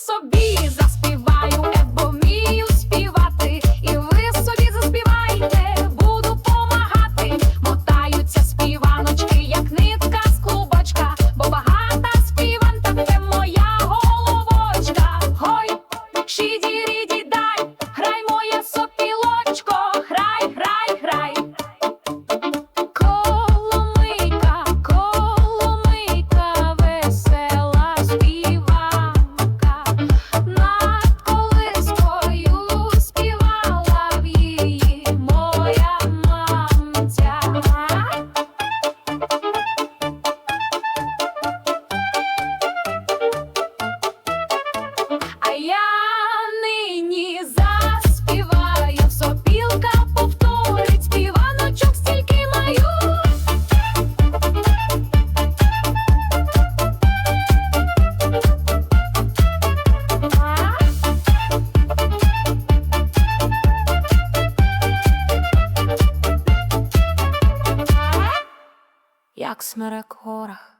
subir. як смерек в горах.